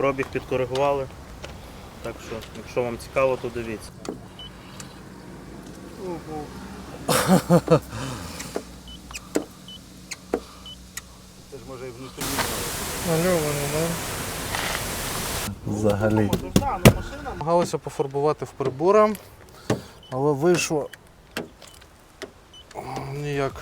Пробіг підкоригували. Так що, якщо вам цікаво, то дивіться. Це ж може і внутрі. Мальований, да? Взагалі. Намагалися пофарбувати в прибора, але вийшло ніяк.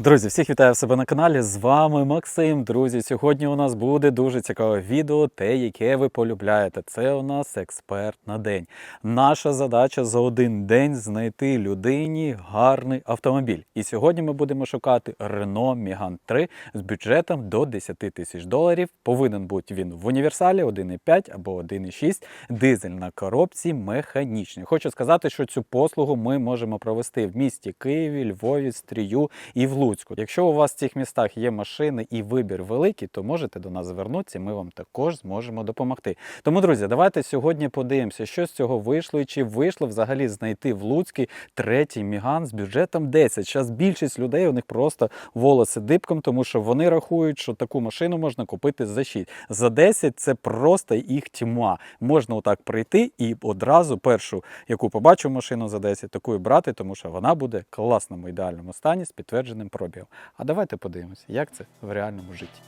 Друзі, всіх вітаю в себе на каналі. З вами Максим. Друзі, сьогодні у нас буде дуже цікаве відео, те, яке ви полюбляєте. Це у нас експерт на день. Наша задача за один день знайти людині гарний автомобіль. І сьогодні ми будемо шукати Renault Megane 3 з бюджетом до 10 тисяч доларів. Повинен бути він в універсалі 1,5 або 1,6, дизель на коробці механічний. Хочу сказати, що цю послугу ми можемо провести в місті Києві, Львові, Стрію і в Луцьку. Якщо у вас в цих містах є машини і вибір великий, то можете до нас звернутися, ми вам також зможемо допомогти. Тому, друзі, давайте сьогодні подивимося, що з цього вийшло і чи вийшло взагалі знайти в Луцький третій міган з бюджетом 10. Зараз більшість людей у них просто волоси дибком, тому що вони рахують, що таку машину можна купити за 6. За 10 це просто їх тьма. Можна отак прийти і одразу першу, яку побачу машину за 10, таку і брати, тому що вона буде в класному ідеальному стані з підтвердженим пробігом. А давайте подивимося, як це в реальному житті.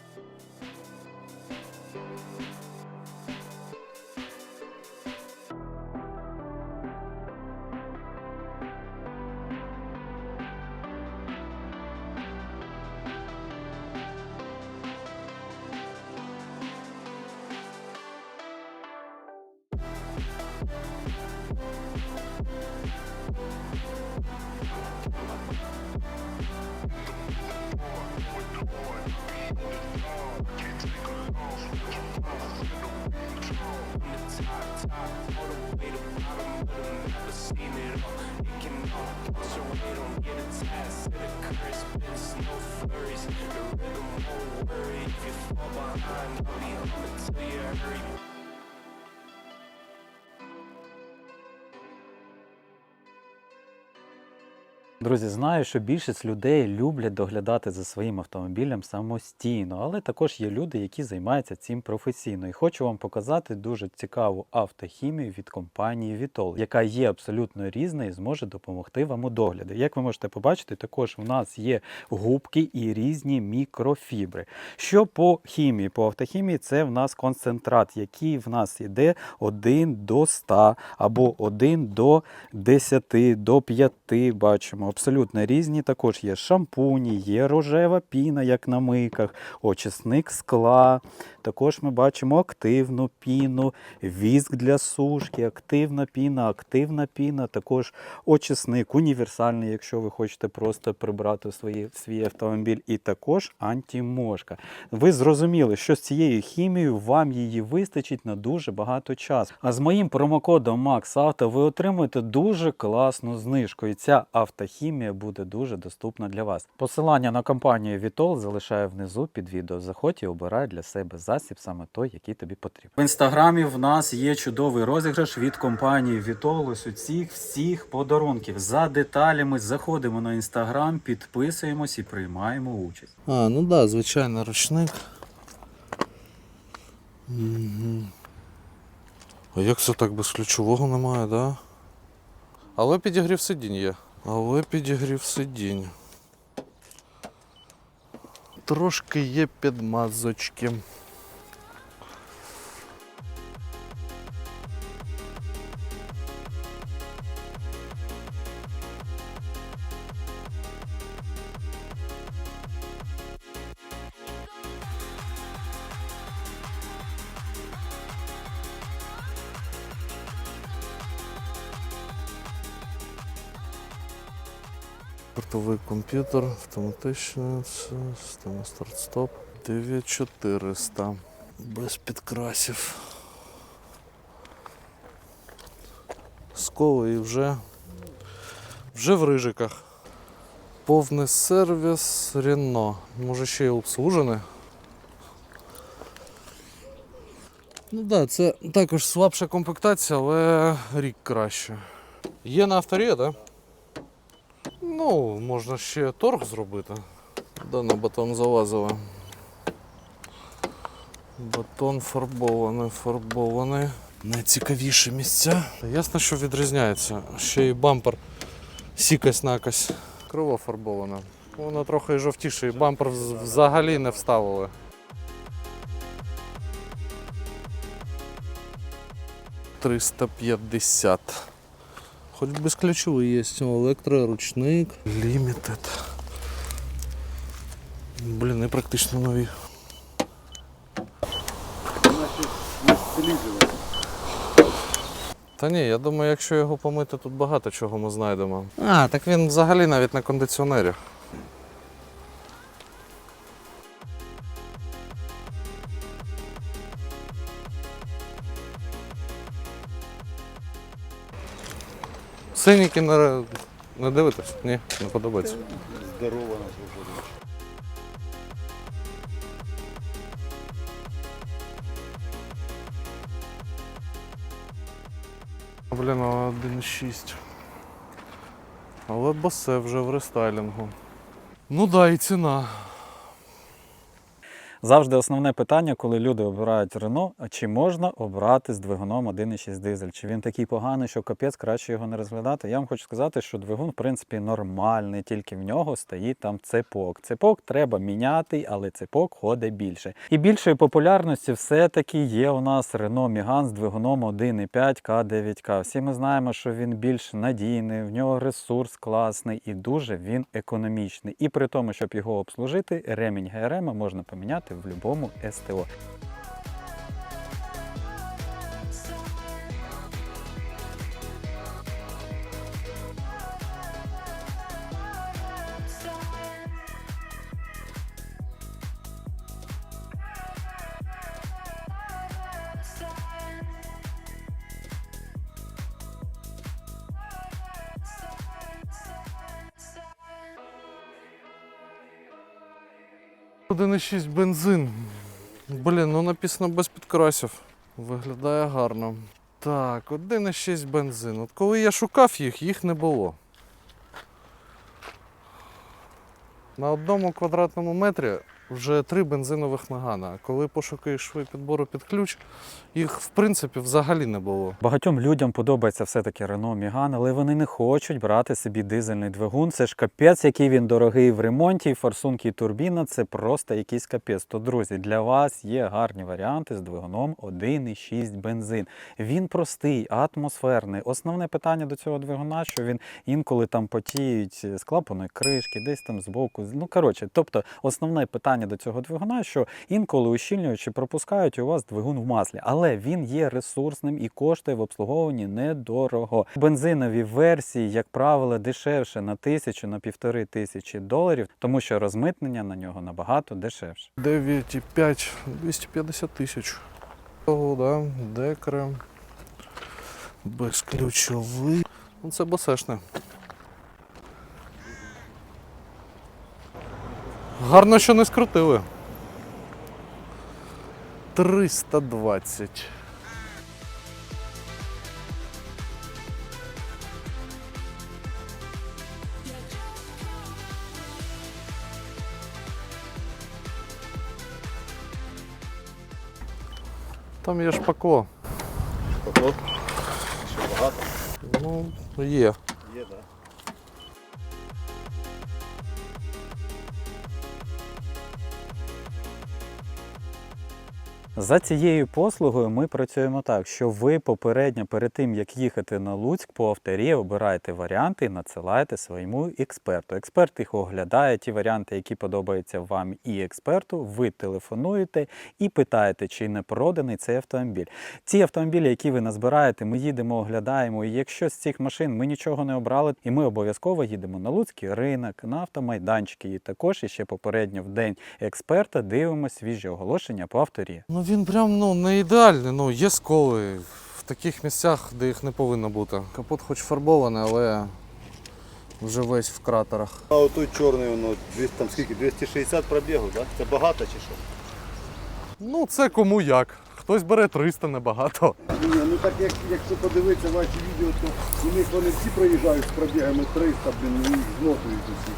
Друзі, знаю, що більшість людей люблять доглядати за своїм автомобілем самостійно, але також є люди, які займаються цим професійно. І хочу вам показати дуже цікаву автохімію від компанії Vitol, яка є абсолютно різна і зможе допомогти вам у догляді. Як ви можете побачити, також у нас є губки і різні мікрофібри. Що по хімії, по автохімії, це в нас концентрат, який в нас йде 1 до 100 або 1 до 10, до 5, бачимо. Абсолютно різні. Також є шампуні, є рожева піна, як на мийках, очисник скла. Також ми бачимо активну піну, віск для сушки, активна піна, активна піна, також очисник універсальний, якщо ви хочете просто прибрати свої, свій автомобіль, і також антимошка. Ви зрозуміли, що з цією хімією вам її вистачить на дуже багато часу. А з моїм промокодом MaxAuto ви отримуєте дуже класну знижку. І ця автохімія буде дуже доступна для вас. Посилання на компанію Vitol залишаю внизу під відео. Заходь і обирай для себе засіб саме той, який тобі потрібен. В інстаграмі в нас є чудовий розіграш від компанії Vitol. Ось у цих всіх подарунків. За деталями заходимо на інстаграм, підписуємось і приймаємо участь. А, ну так, да, звичайно, ручник. А як це так без ключового немає, да? Але підігрів сидінь є. Але підігрів сидінь. Трошки є підмазочки. Бортовий комп'ютер, автоматичний, це, система старт-стоп. 9400. Без підкрасів. Сковий вже, вже в рижиках. Повний сервіс Рено. Може ще й обслужений. Ну да, це також слабша комплектація, але рік краще. Є на авторі, так? Ну, можна ще торг зробити. Да, на батон залазили. Батон фарбований, фарбований. Найцікавіші місця. Ясно, що відрізняється. Ще й бампер сікась накась. Криво фарбована. Воно трохи жовтіше, і бампер взагалі не вставили. Триста п'ятдесят. Хоч безключовий є, електроручник. Limited. Блін, не практично нові. Та ні, я думаю, якщо його помити, тут багато чого ми знайдемо. А, так він взагалі навіть на кондиціонері. Синіки не, не дивитесь? Ні, не подобається. Здорово нас уже. Блін, 1,6. Але босе вже в рестайлінгу. Ну да, і ціна. Завжди основне питання, коли люди обирають Рено, чи можна обрати з двигуном 1,6 дизель? Чи він такий поганий, що капець, краще його не розглядати? Я вам хочу сказати, що двигун, в принципі, нормальний, тільки в нього стоїть там цепок. Цепок треба міняти, але цепок ходить більше. І більшої популярності все-таки є у нас Renault Megane з двигуном 1,5 К9К. Всі ми знаємо, що він більш надійний, в нього ресурс класний і дуже він економічний. І при тому, щоб його обслужити, ремінь ГРМ можна поміняти в будь-якому СТО. — 1,6 бензин. Блін, ну написано без підкрасів. Виглядає гарно. Так, 1,6 бензин. От коли я шукав їх, їх не було. На одному квадратному метрі вже три бензинових Мегана. А коли пошукаєш шви підбору під ключ, їх в принципі взагалі не було. Багатьом людям подобається все-таки Renault Megane, але вони не хочуть брати собі дизельний двигун. Це ж капець, який він дорогий в ремонті, форсунки і турбіна це просто якийсь капець. То, друзі, для вас є гарні варіанти з двигуном 1,6 бензин. Він простий, атмосферний. Основне питання до цього двигуна, що він інколи там потіють з клапаної кришки, десь там збоку. Ну коротше, тобто основне питання до цього двигуна, що інколи ущільнюючи пропускають у вас двигун в маслі, але він є ресурсним і коштує в обслуговуванні недорого. Бензинові версії, як правило, дешевше на тисячу на півтори тисячі доларів, тому що розмитнення на нього набагато дешевше. 9,5, 250 тисяч. Да, декре. Безключовий. Ну, це босешне. Гарно, що не скрутили. 320. Там є шпакло. Поклон. Ще багато. Ну, є. Є, да. За цією послугою ми працюємо так, що ви попередньо перед тим, як їхати на Луцьк по авторі, обираєте варіанти і надсилаєте своєму експерту. Експерт їх оглядає, ті варіанти, які подобаються вам і експерту. Ви телефонуєте і питаєте, чи не проданий цей автомобіль. Ці автомобілі, які ви назбираєте, ми їдемо, оглядаємо. І якщо з цих машин ми нічого не обрали, і ми обов'язково їдемо на Луцький ринок, на автомайданчики. І також іще попередньо в день експерта дивимося свіжі оголошення по авторі. Ну він прям ну, не ідеальний, ну є сколи в таких місцях, де їх не повинно бути. Капот хоч фарбований, але вже весь в кратерах. А отой чорний, воно 200, там скільки, 260 пробігу, да? Це багато чи що? Ну це кому як. Хтось бере 300 небагато. Ні, ну так як, якщо подивитися ваші відео, то у них вони всі проїжджають з пробігами 300, блін, і їх змотують усі.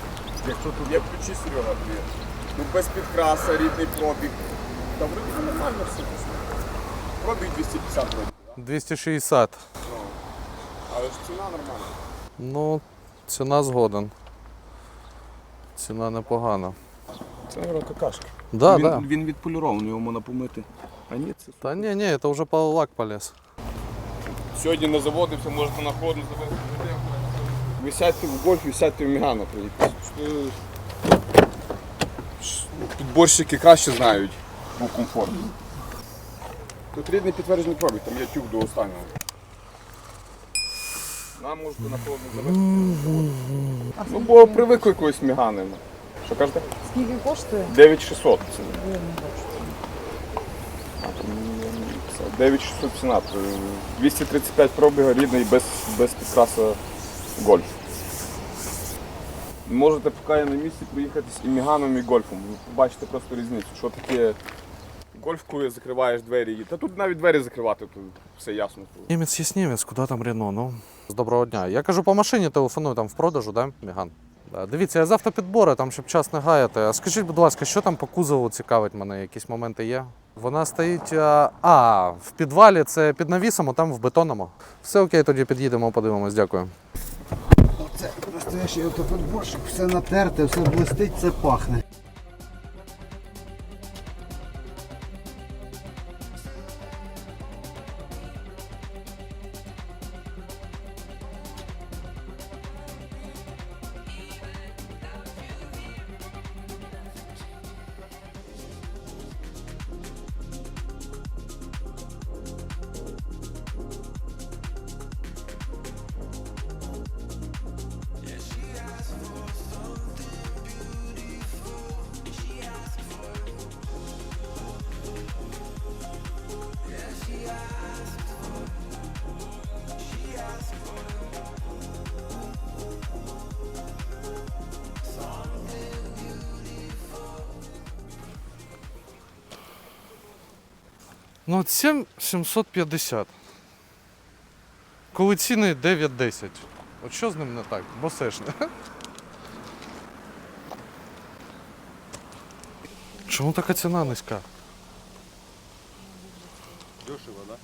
Якщо тут є ключі Серега, блін. Ну без підкраса, рідний пробіг. Та вроді нормально все. Пробіг 250 вроді, 260. але ж ціна нормальна. Ну, ціна згоден. Ціна непогана. Це, какашка. Да, він, да. він відполірований, його можна помити. А ні, це Та ні, ні, це вже лак полез. Сьогодні не заводився, можете на ходу завести. Ви сядьте в гольф і сядьте в Мігана. Підборщики краще знають по комфорту. Тут рідний підтверджений пробіг, там є тюк до останнього. Нам можете на холодно завести. Ну, бо привикли колись Міганами. Що кажете? Скільки коштує? 9600. Це Я не бачу. Це 9600 ціна. Це 235 пробіга рідний без, без підкраса гольф. Можете поки я на місці проїхатись і міганом, і гольфом. Ви побачите просто різницю, що таке гольф, коли закриваєш двері. Та тут навіть двері закривати, то все ясно. Німець є німець, куди там Рено? Ну, з доброго дня. Я кажу, по машині телефоную там в продажу, да, Міган? Да. Дивіться, я з автопідбору, там щоб час не гаяти. А скажіть, будь ласка, що там по кузову цікавить мене? Якісь моменти є? Вона стоїть. А, а в підвалі це під навісом, а там в бетонному. Все окей, тоді під'їдемо, подивимось, дякую. Це настоящий автоподборщик, все натерте, все блистить, це пахне. Ну, от 7 750. Коли ціни 9-10. От що з ним не так? Босешне. Чому така ціна низька? Дешево, да?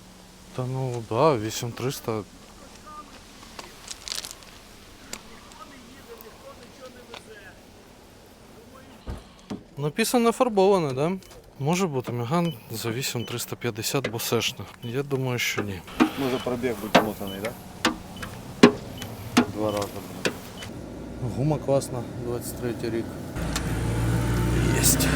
Та ну да, 8300. Написано фарбоване, да? Може бути Меган за 8350 босешне. Я думаю, що ні. Може пробіг бути мотаний, да? Два рази. Гума класна, 23 рік. Єсть.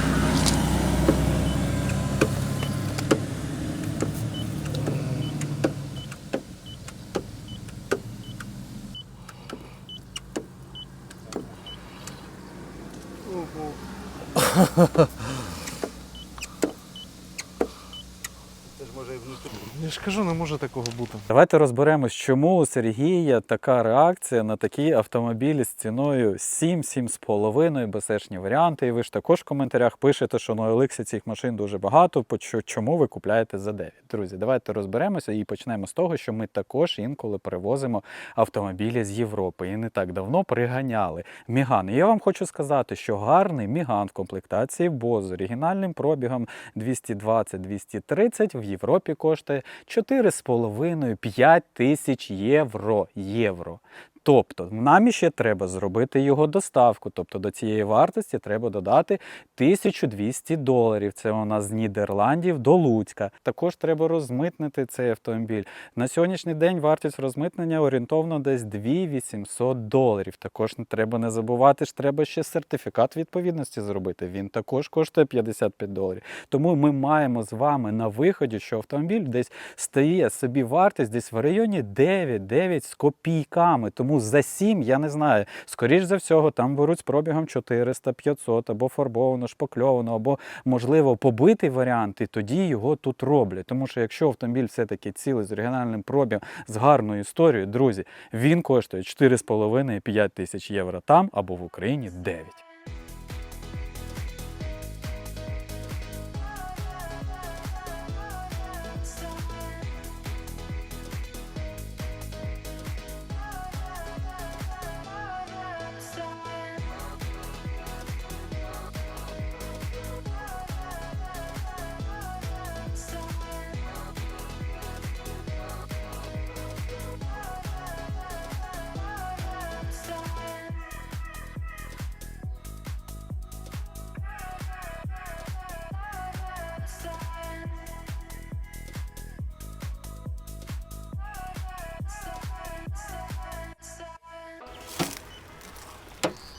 Це ж може і внутрі. Я ж кажу, не може такого бути. Давайте розберемось, чому у Сергія така реакція на такі автомобілі з ціною 7-7,5 безпечні варіанти. І ви ж також в коментарях пишете, що на OLX цих машин дуже багато. Чому ви купляєте за 9? Друзі, давайте розберемося і почнемо з того, що ми також інколи перевозимо автомобілі з Європи. І не так давно приганяли Міган. І я вам хочу сказати, що гарний Міган в комплектації Bose з оригінальним пробігом 220-230 в Європі коштує 4,5-5 тисяч євро. євро. Тобто нам ще треба зробити його доставку. Тобто до цієї вартості треба додати 1200 доларів. Це у нас з Нідерландів до Луцька. Також треба розмитнити цей автомобіль. На сьогоднішній день вартість розмитнення орієнтовно десь 2800 доларів. Також треба не забувати, що треба ще сертифікат відповідності зробити. Він також коштує 55 доларів. Тому ми маємо з вами на виході, що автомобіль десь стає собі вартість десь в районі 9-9 з копійками. Тому за 7, я не знаю. Скоріш за всього, там беруть з пробігом 400-500 або фарбовано, шпакльовано, або, можливо, побитий варіант, і тоді його тут роблять. Тому що якщо автомобіль все-таки цілий з оригінальним пробігом, з гарною історією, друзі, він коштує 4,5-5 тисяч євро там або в Україні 9.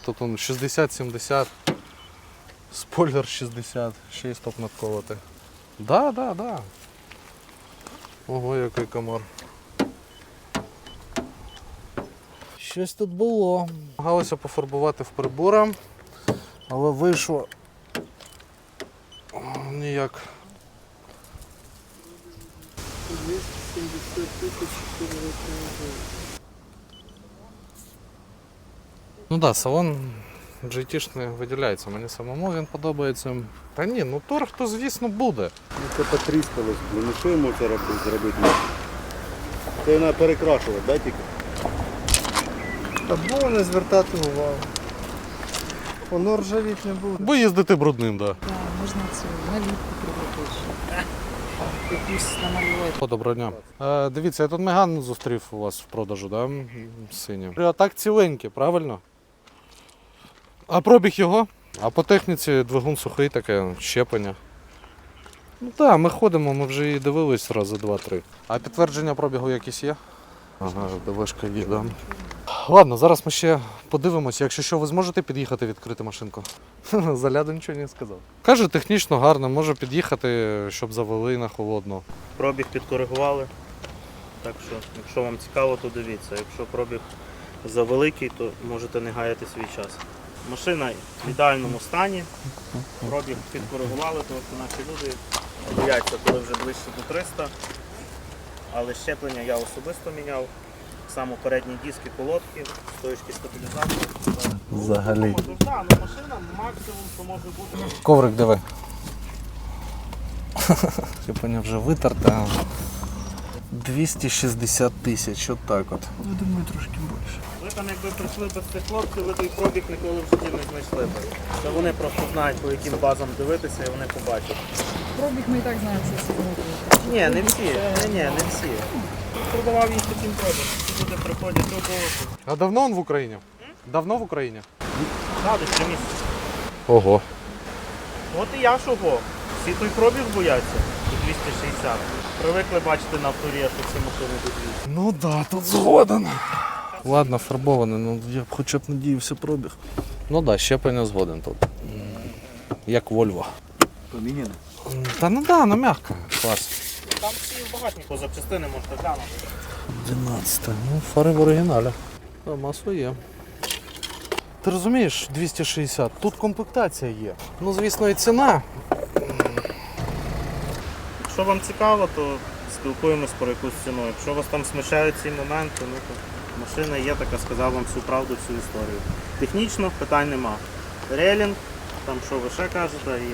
Тут он 60-70. Спойлер 60, ще й стоп надколоти. Да, да, да. Ого, який комар. Щось тут було. Намагалися пофарбувати в прибора, але вийшло ніяк. 270 тисяч 4 Ну так, да, салон GT не виділяється, мені самому він подобається. Та ні, ну торг то звісно буде. Ну це потріскалось. Ну що йому це зробити? Це треба перекрашувати, да, тільки? Та було не звертати увагу. Воно ржавіть не буде. Бо їздити брудним, так. Да. Да, можна цю наліпку приготувати. Якусь намалювати. Доброго дня. Е, дивіться, я тут Меган зустрів у вас в продажу, да? Синій. А так ціленький, правильно? А пробіг його? А по техніці двигун сухий, таке щеплення. Ну так, ми ходимо, ми вже і дивились рази два-три. А підтвердження пробігу якісь є? Ага, ДВшка є, да. Ладно, зараз ми ще подивимося. Якщо що, ви зможете під'їхати відкрити машинку? Заляду нічого не сказав. Каже, технічно гарно, може під'їхати, щоб завели на холодно. Пробіг підкоригували. Так що, якщо вам цікаво, то дивіться. Якщо пробіг завеликий, то можете не гаяти свій час. Машина в ідеальному стані. Пробіг підкоригували, тому що наші люди бояться, коли вже ближче до 300. Але щеплення я особисто міняв. Само передні диски, колодки, стоїчки стабілізатора. Взагалі. Ну, так, ну машина максимум, що може бути. Коврик диви. Щеплення вже витерта. 260 тисяч, от так от. Я думаю, трошки більше. Ви там якби прийшли без цих хлопців, ви той пробіг ніколи в житті не знайшли б. Та вони просто знають, по яким базам дивитися, і вони побачать. Пробіг ми і так знаємо, що сьогодні. Ні, не всі. Ні, ні, не всі. Продавав їх таким пробігом. Люди приходять до голосу. А давно він в Україні? Давно в Україні? Так, десь три місяці. Ого. От і я чого. Всі той пробіг бояться. 260. Привикли бачити на авторі, що всі машини 200. Ну да, тут згоден. Ладно, фарбований, ну я б хоча б надіявся пробіг. Ну да, щеплення згоден тут. Як Вольво. Поміняно. М, Та ну да, ну м'яко. Клас. Там всі багатні запчастини можете глянути. 12. Ну, фари в оригіналі. Да, масло є. Ти розумієш, 260, тут комплектація є. Ну, звісно, і ціна. Якщо вам цікаво, то спілкуємось про якусь ціну. Якщо вас там смущають ці моменти, ну то машина є така, сказав вам всю правду, всю історію. Технічно питань нема. Релінг, там що ви ще кажете, і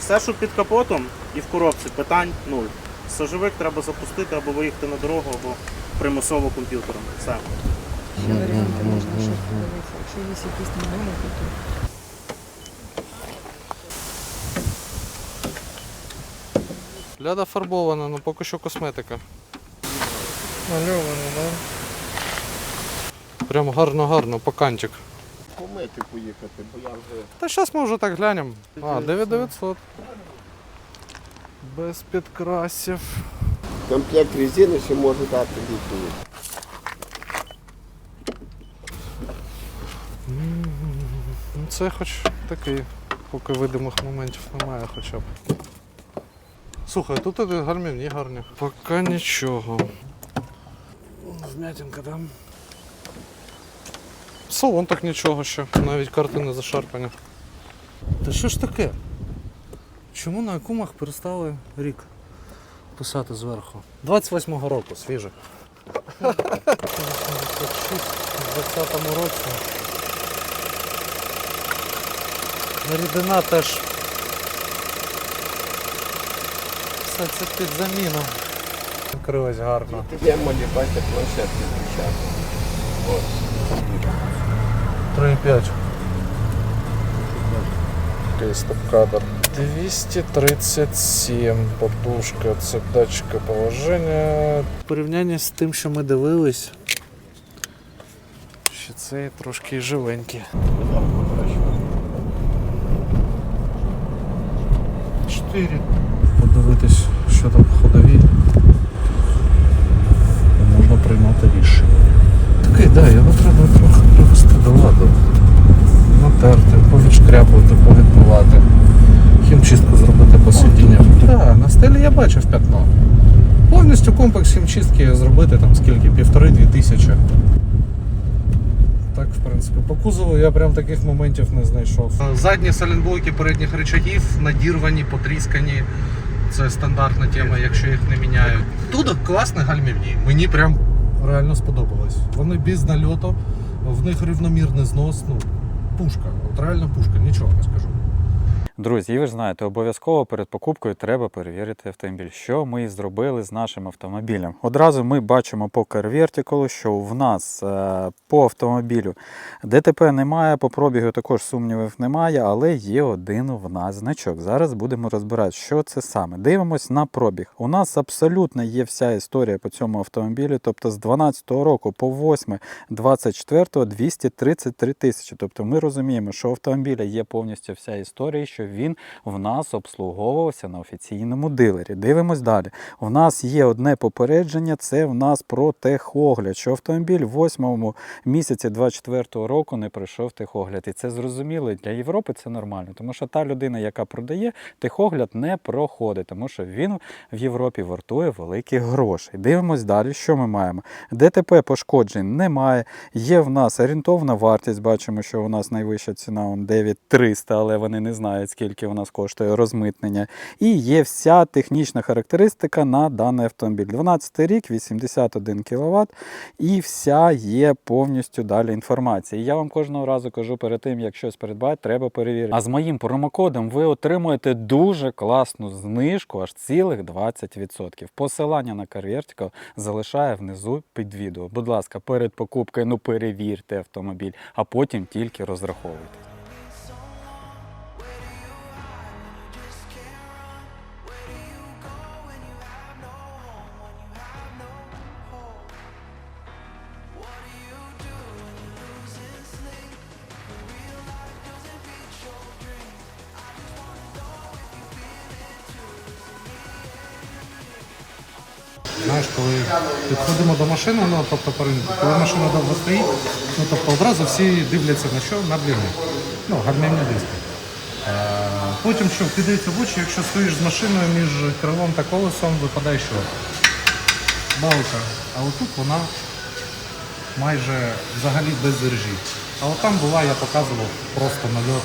все, що під капотом і в коробці, питань нуль. Сажовик треба запустити або виїхати на дорогу, або примусово комп'ютером. Все. Ще варіанти можна щось подивитися. Якщо є якісь недоліки, то Ляда фарбована, ну поки що косметика. Мальований, да? Прям гарно-гарно, поканчик. Помити поїхати, бо я вже. Та зараз ми вже так глянемо. А, 9900. Без підкрасів. Комплект резини ще може дати. Ну це хоч такий, поки видимих моментів немає хоча б. Слухай, тут і гальмівні гарні. Поки нічого. Вмятинка там. Салон так нічого ще, навіть карти не зашарпані. Та що ж таке? Чому на акумах перестали рік писати зверху? 28-го року, свіже. У 20-му році. Рідина теж. Все це під заміну. Крилась гарно. Тебе молі бачите планшет підключати. 3,5. Окей, стоп-кадр. 237 подушка, це датчика положення. В порівнянні з тим, що ми дивились, ще цей трошки живенький. Чотири. Подивитись, там в ходові. І можна приймати рішення. Такий, да, його треба трохи привести до ладу. подряпувати, повідмивати. Хімчистку зробити по сидінням. Так, на стелі я бачив п'ятно. Повністю комплекс хімчистки зробити там скільки? Півтори-дві тисячі. Так, в принципі, по кузову я прям таких моментів не знайшов. Задні салінблоки передніх речагів надірвані, потріскані. Це стандартна тема, якщо їх не міняють. Тут класні гальмівні. Мені прям реально сподобалось. Вони без нальоту, в них рівномірний знос. Ну, пушка. От реально пушка, нічого не скажу. Друзі, і ви ж знаєте, обов'язково перед покупкою треба перевірити автомобіль, що ми зробили з нашим автомобілем. Одразу ми бачимо по CarVertical, що в нас е, по автомобілю ДТП немає, по пробігу також сумнівів немає, але є один в нас значок. Зараз будемо розбирати, що це саме. Дивимось на пробіг. У нас абсолютно є вся історія по цьому автомобілю, тобто з 12 року по 8, 24 233 тисячі. Тобто ми розуміємо, що у автомобіля є повністю вся історія, що він в нас обслуговувався на офіційному дилері. Дивимось далі. У нас є одне попередження, це в нас про техогляд, що автомобіль в 8 місяці 24 року не пройшов техогляд. І це зрозуміло, для Європи це нормально, тому що та людина, яка продає, техогляд не проходить, тому що він в Європі вартує великих грошей. Дивимось далі, що ми маємо. ДТП пошкоджень немає. Є в нас орієнтовна вартість. Бачимо, що у нас найвища ціна 9300, але вони не знають, скільки у нас коштує розмитнення. І є вся технічна характеристика на даний автомобіль. 12 рік, 81 кВт, і вся є повністю далі інформація. Я вам кожного разу кажу перед тим, як щось придбати, треба перевірити. А з моїм промокодом ви отримуєте дуже класну знижку, аж цілих 20%. Посилання на CarVertical залишаю внизу під відео. Будь ласка, перед покупкою ну перевірте автомобіль, а потім тільки розраховуйте. Підходимо до машини, ну тобто коли машина довго стоїть, ну тобто одразу всі дивляться на що? На бліни. Ну, гармівні диски. Е, Потім що піддається в очі, якщо стоїш з машиною між крилом та колесом, випадає що? Балка. А отут вона майже взагалі без держі. А от там була, я показував просто нальот.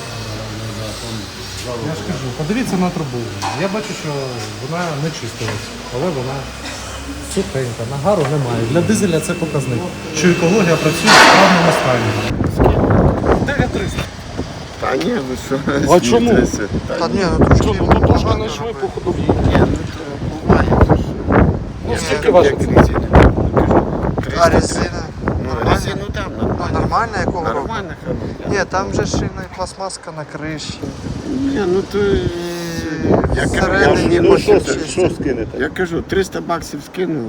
Я ж кажу, подивіться на трубу. Я бачу, що вона не чистилась, але вона сухенька, нагару немає. Для дизеля це показник. Що екологія працює в справному стані. 9300. Та ні, ви що? А чому? смієтеся? Та ні, ну трошки. Що, ну тут ж не йшли по ходовій. Ні, ну то буває. Ну скільки важить? Як резина. А резина? Ну, резину там Ну, нормально. нормально якого року? Нормально. Ні, там же шина і пластмаска на криші. Ні, ну то... І Я кажу, всередині я- ну, що це- чисто. що скинете? Я кажу, 300 баксів скину.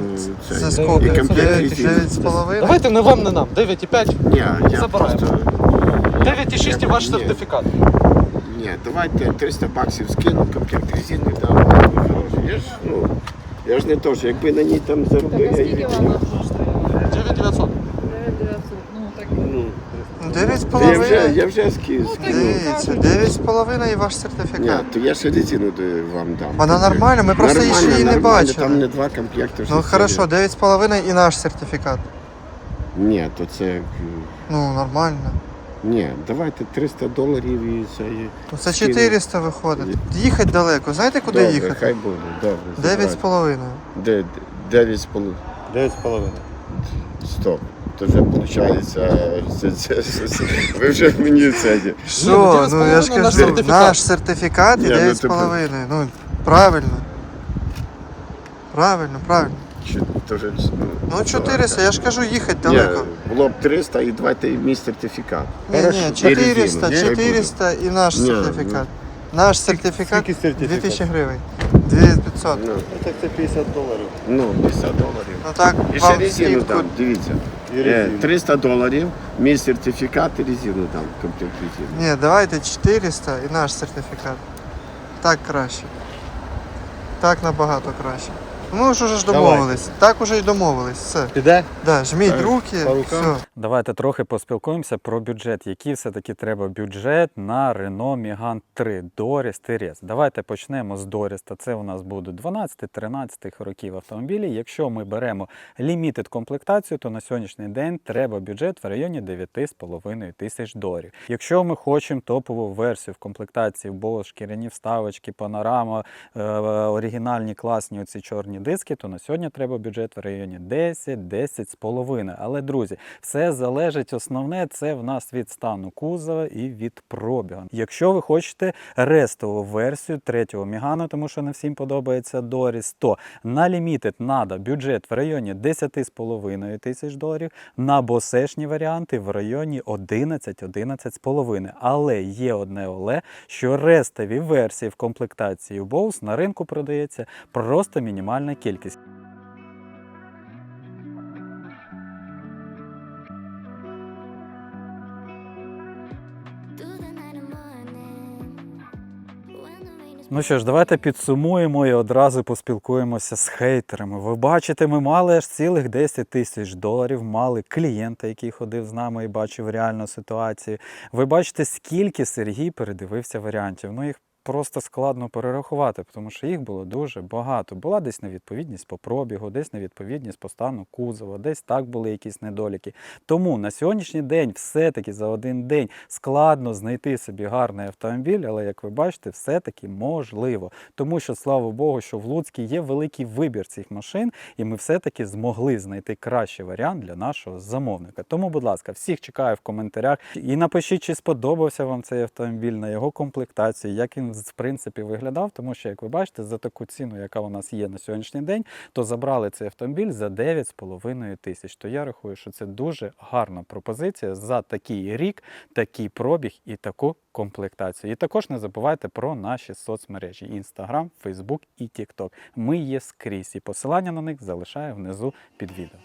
Це, Це і скільки? комплект 9, резини. 9 з? Давайте не вам, не нам. 9,5. Ні, я Забираємо. просто... 9,6 і ваш Ні. сертифікат. Ні, давайте 300 баксів скину, комплект резини дам. Я ж, ну, я ж не то, що якби на ній там заробив, я її 9900. Ну, 9 я вже, половиною? я вже ски- скинув. Дивіться, 9 з половиною і ваш Ні, сертифікат. то я ще де- вам дам. Вона нормальна, ми просто Нормально, ще її не нормально, бачили. Там не два комплекти. Ну хорошо, є. 9 з половиною і наш сертифікат. Ні, то це... е, Ну, нормально. Ні, давайте 300 доларів і це є. Ну, Це 400 виходить. Їхати далеко. Знаєте, куди Добре, їхати? хай буде, добре. 9 з забирайте. половиною. Де, 9 з половиною. 9 з половиною. Стоп. То вже виходить, це, це, це, це, ви вже мені це. є. Що? Ну я ж кажу, сертифікат. наш сертифікат і Ні, ну, 9 з типу- половиною. Ну, правильно. Правильно, правильно. Чи, то вже, Ну 400, я ж кажу, їхати Ні, далеко. було б 300 і давайте мій сертифікат. Ні, ні, Хорошо. 400, І резину, хай 400 і наш Ні, сертифікат. Наш сертифікат скільки сертифікат? 2000 гривень. 2500. Ну, так це 50 доларів. Ну, 50 доларів. Ну так, І ще вам резину скидку. дам, дивіться. Е, 300 доларів, мій сертифікат і резину там, комплект. Ні, давайте 400 і наш сертифікат. Так краще. Так набагато краще. Ну, ми ж уже ж домовились. Так уже й домовились. Все. Піде? Да, жміть Так, руки. Все. Давайте трохи поспілкуємося про бюджет. Який все-таки треба бюджет на Renault Megane 3 Doris TRS. Давайте почнемо з Doris. Та це у нас будуть 12-13 років автомобілі. Якщо ми беремо лімітед комплектацію, то на сьогоднішній день треба бюджет в районі 9,5 тисяч доларів. Якщо ми хочемо топову версію в комплектації Bosch, шкіряні вставочки, панорама, е, оригінальні класні оці чорні диски, то на сьогодні треба бюджет в районі 10-10,5. Але, друзі, все залежить основне це в нас від стану кузова і від пробігу. Якщо ви хочете рестову версію третього Мігану, тому що не всім подобається Доріс, то на Limited надо бюджет в районі 10,5 тисяч доларів, на босешні варіанти в районі 11-11,5. Але є одне оле, що рестові версії в комплектації Bose на ринку продається просто мінімальна кількість. Ну що ж, давайте підсумуємо і одразу поспілкуємося з хейтерами. Ви бачите, ми мали аж цілих 10 тисяч доларів, мали клієнта, який ходив з нами і бачив реальну ситуацію. Ви бачите, скільки Сергій передивився варіантів. Ну їх просто складно перерахувати, тому що їх було дуже багато. Була десь невідповідність по пробігу, десь невідповідність по стану кузова, десь так були якісь недоліки. Тому на сьогоднішній день все-таки за один день складно знайти собі гарний автомобіль, але як ви бачите, все-таки можливо. Тому що, слава Богу, що в Луцькій є великий вибір цих машин, і ми все-таки змогли знайти кращий варіант для нашого замовника. Тому, будь ласка, всіх чекаю в коментарях і напишіть, чи сподобався вам цей автомобіль на його комплектацію, як він в принципі виглядав, тому що, як ви бачите, за таку ціну, яка у нас є на сьогоднішній день, то забрали цей автомобіль за 9,5 тисяч. То я рахую, що це дуже гарна пропозиція за такий рік, такий пробіг і таку комплектацію. І також не забувайте про наші соцмережі: Instagram, Facebook і TikTok. Ми є скрізь, і посилання на них залишаю внизу під відео.